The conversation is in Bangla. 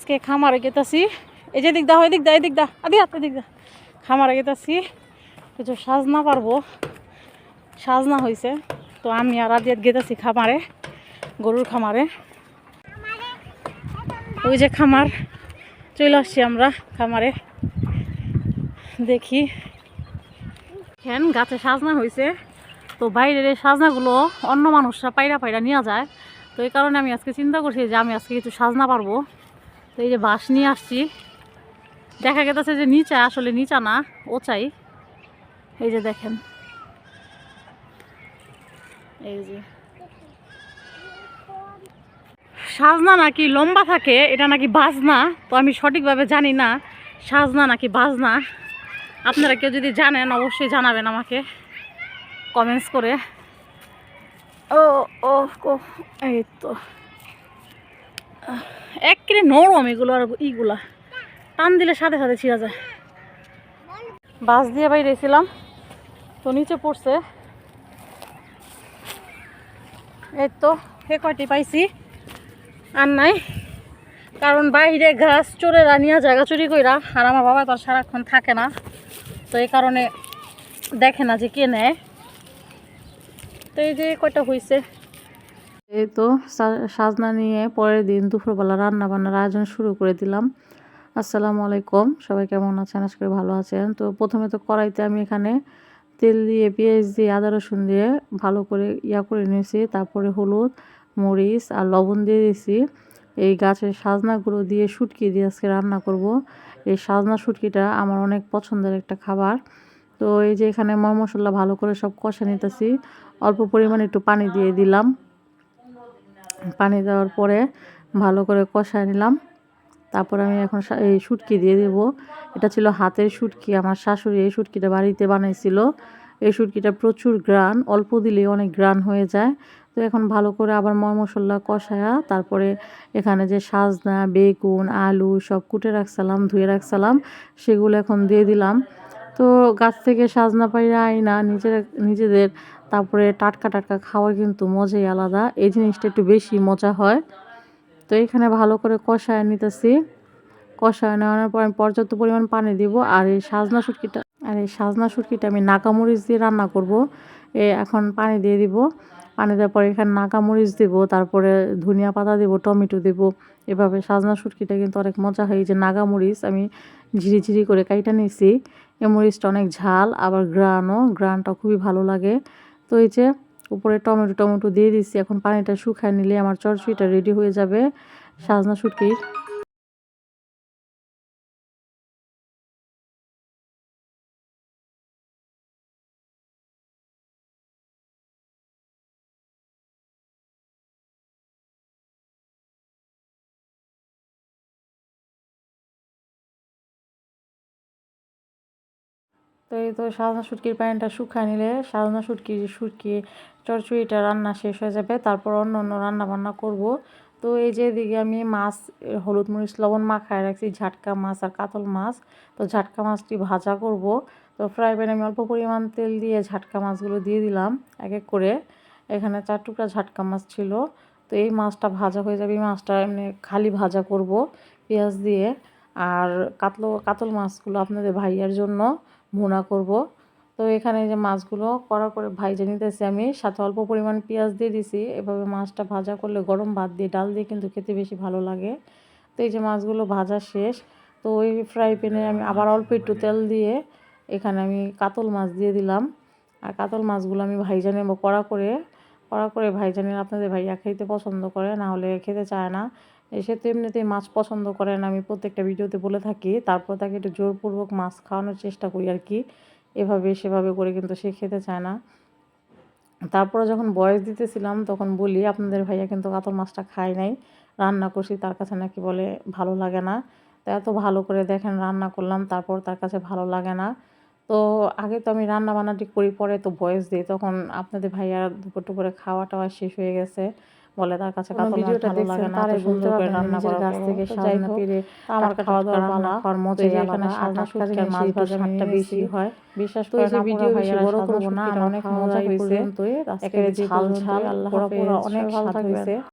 আজকে খামারে গেতাছি। এই যে দিক দা ওই দিক দা এই দিক দা আদি হাতে দিক দা খামারে গেতাছি। কিছু সাজনা পারব। সাজনা হয়েছে তো আমি আর আদিয়াত গেতাছি খামারে, গরুর খামারে। ওই যে খামার চলে আসছি আমরা খামারে। দেখি। হ্যান গাছে সাজনা হয়েছে তো বাইরের এই সাজনাগুলো অন্য মানুষরা পায়রা পায়রা নিয়ে যায়। তো এই কারণে আমি আজকে চিন্তা করছি যে আমি আজকে কিছু সাজনা পারব। এই যে বাঁশ নিয়ে আসছি। দেখা গেছে যে নিচা, আসলে নিচা না ও চাই এই যে দেখেন। এই যে। সাজনা নাকি লম্বা থাকে, এটা নাকি বাজনা, তো আমি সঠিকভাবে জানি না। সাজনা নাকি বাজনা? আপনারা কেউ যদি জানেন, অবশ্যই জানাবেন আমাকে। কমেন্টস করে। ও ও ও, এই তো। একেবারে নরম এগুলো আর ইগুলা টান দিলে সাথে সাথে ছিঁড়া যায়। বাস দিয়ে বাইরেছিলাম, তো নিচে পড়ছে। এই তো এ কয়টি পাইছি? আর নাই। কারণ বাইরে ঘাস চোরেরা নিয়ে জায়গা চুরি কইরা, আর আমার বাবা তো সারাক্ষণ থাকে না। তো এই কারণে দেখে না যে কে নেয়। তো এই যে কয়টা হয়েছে এই তো সাজনা নিয়ে পরের দিন দুপুরবেলা রান্না বান্নার আয়োজন শুরু করে দিলাম। আসসালামু আলাইকুম, সবাই কেমন আছেন? আজকে ভালো আছেন। তো প্রথমে তো কড়াইতে আমি এখানে তেল দিয়ে, পেঁয়াজ দিয়ে, আদা রসুন দিয়ে ভালো করে ইয়া করে নিয়েছি। তারপরে হলুদ, মরিচ আর লবণ দিয়ে দিয়েছি। এই গাছের সাজনাগুলো দিয়ে শুটকি দিয়ে আজকে রান্না করব। এই সাজনা শুটকিটা আমার অনেক পছন্দের একটা খাবার। তো এই যে এখানে মশলা ভালো করে সব কষা নিতেছি। অল্প পরিমাণে একটু পানি দিয়ে দিলাম। পানি দেওয়ার পরে ভালো করে কষায় নিলাম। তারপর আমি এখন এই শুটকি দিয়ে দেব। এটা ছিল হাতের শুটকি। আমার শাশুড়ি এই শুটকিটা বাড়িতে বানাইছিল। এই শুটকিটা প্রচুর গ্রান অল্প দিলে অনেক গ্রান হয়ে যায়। তো এখন ভালো করে আবার ময় মশলা কষায়া তারপরে এখানে যে সাজনা, বেগুন, আলু সব কুটে রাখছিলাম, ধুয়ে রাখছিলাম, সেগুলো এখন দিয়ে দিলাম। তো গাছ থেকে সাজনা পাইরা আইনা নিজের, নিজেদের, তারপরে টাটকা টাটকা খাওয়ার কিন্তু মজাই আলাদা। এই জিনিসটা একটু বেশি মজা হয়। তো এখানে ভালো করে কষায় নিতেছি। কষায় নেওয়ার পর আমি পর্যাপ্ত পরিমাণ পানি দিব আর এই সাজনা শুটকিটা, আর এই সাজনা শুটকিটা আমি নাকামরিচ দিয়ে রান্না করব। এ এখন পানি দিয়ে দিব। পানি দেওয়ার পরে এখানে নাকামরিচ দিব, তারপরে ধনিয়া পাতা দিব, টমেটো দিব। এভাবে সাজনা শুটকিটা কিন্তু অনেক মজা হয়। যে নাগামরিচ আমি ঝিরি ঝিরি করে কাইটা নিয়েছি এই মরিচটা অনেক ঝাল, আবার গ্রানও গ্রানটা খুবই ভালো লাগে। তো এই যে উপরে টমেটো টমেটো দিয়ে দিচ্ছি এখন পানিটা শুকায় নিলে আমার চরচুইটা রেডি হয়ে যাবে। সাজনা শুটকির। তো এই তো সাজনা শুটকির পানিটা শুকায় নিলে সাজনা শুটকি শুটকি চড়চড়িটা রান্না শেষ হয়ে যাবে, তারপর অন্য অন্য রান্না বান্না করব। তো এই যে এদিকে আমি মাছ হলুদ মরিচ, লবণ মাখায় রাখছি, ঝাটকা মাছ আর কাতল মাছ। তো ঝাটকা মাছটি ভাজা করব। তো ফ্রাই প্যানে আমি অল্প পরিমাণ তেল দিয়ে ঝাটকা মাছগুলো দিয়ে দিলাম এক এক করে। এখানে চার টুকরা ঝাটকা মাছ ছিল। তো এই মাছটা ভাজা হয়ে যাবে, এই মাছটা এমনি খালি ভাজা করব পেঁয়াজ দিয়ে। আর কাতল কাতল মাছগুলো আপনাদের ভাইয়ার জন্য ভুনা করব। তো এখানে যে মাছগুলো কড়া করে ভাইজে নিতেছি আমি। সাথে অল্প পরিমাণ পেঁয়াজ দিয়ে দিছি। এভাবে মাছটা ভাজা করলে গরম ভাত দিয়ে ডাল দিয়ে কিন্তু খেতে বেশি ভালো লাগে। তো এই যে মাছগুলো ভাজা শেষ, তো ওই ফ্রাই প্যানে আমি আবার অল্প একটু তেল দিয়ে এখানে আমি কাতল মাছ দিয়ে দিলাম। আর কাতল মাছগুলো আমি ভাইজা নেব কড়া করে। করে ভাইজা নিলে আপনাদের ভাইয়া খেতে পছন্দ করে, না হলে খেতে চায় না। সে তো এমনিতেই মাছ পছন্দ করে না, আমি প্রত্যেকটা ভিডিওতে বলে থাকি। তারপর তাকে একটু জোরপূর্বক মাছ খাওয়ানোর চেষ্টা করি আর কি। এভাবে, সেভাবে করে কিন্তু সে খেতে চায় না। তারপরে যখন বয়স দিতেছিলাম, তখন বলি, আপনাদের ভাইয়া কিন্তু কাতল মাছটা খায় নাই। রান্না করছি, তার কাছে নাকি বলে ভালো লাগে না। তো এত ভালো করে দেখেন, রান্না করলাম, তারপর তার কাছে ভালো লাগে না। তো আগে তো আমি রান্না বান্নাটি করি পরে তো বয়স দিই। তখন আপনাদের ভাইয়ার দুপুর টুপুরে খাওয়া টাওয়া শেষ হয়ে গেছে। বলে তার কাছে ভিডিওটা দেখছেন বলতে করে পারবেন রান্না গাছ থেকে পেরে আমার খাওয়া দাওয়া খাওয়ার এখানে মাছ ভাজা বেশি হয়। ভিডিও বেশি বড় না, অনেক মজা হয়েছে। ঝাল ঝাল আল্লাহ পুরা অনেক ভালো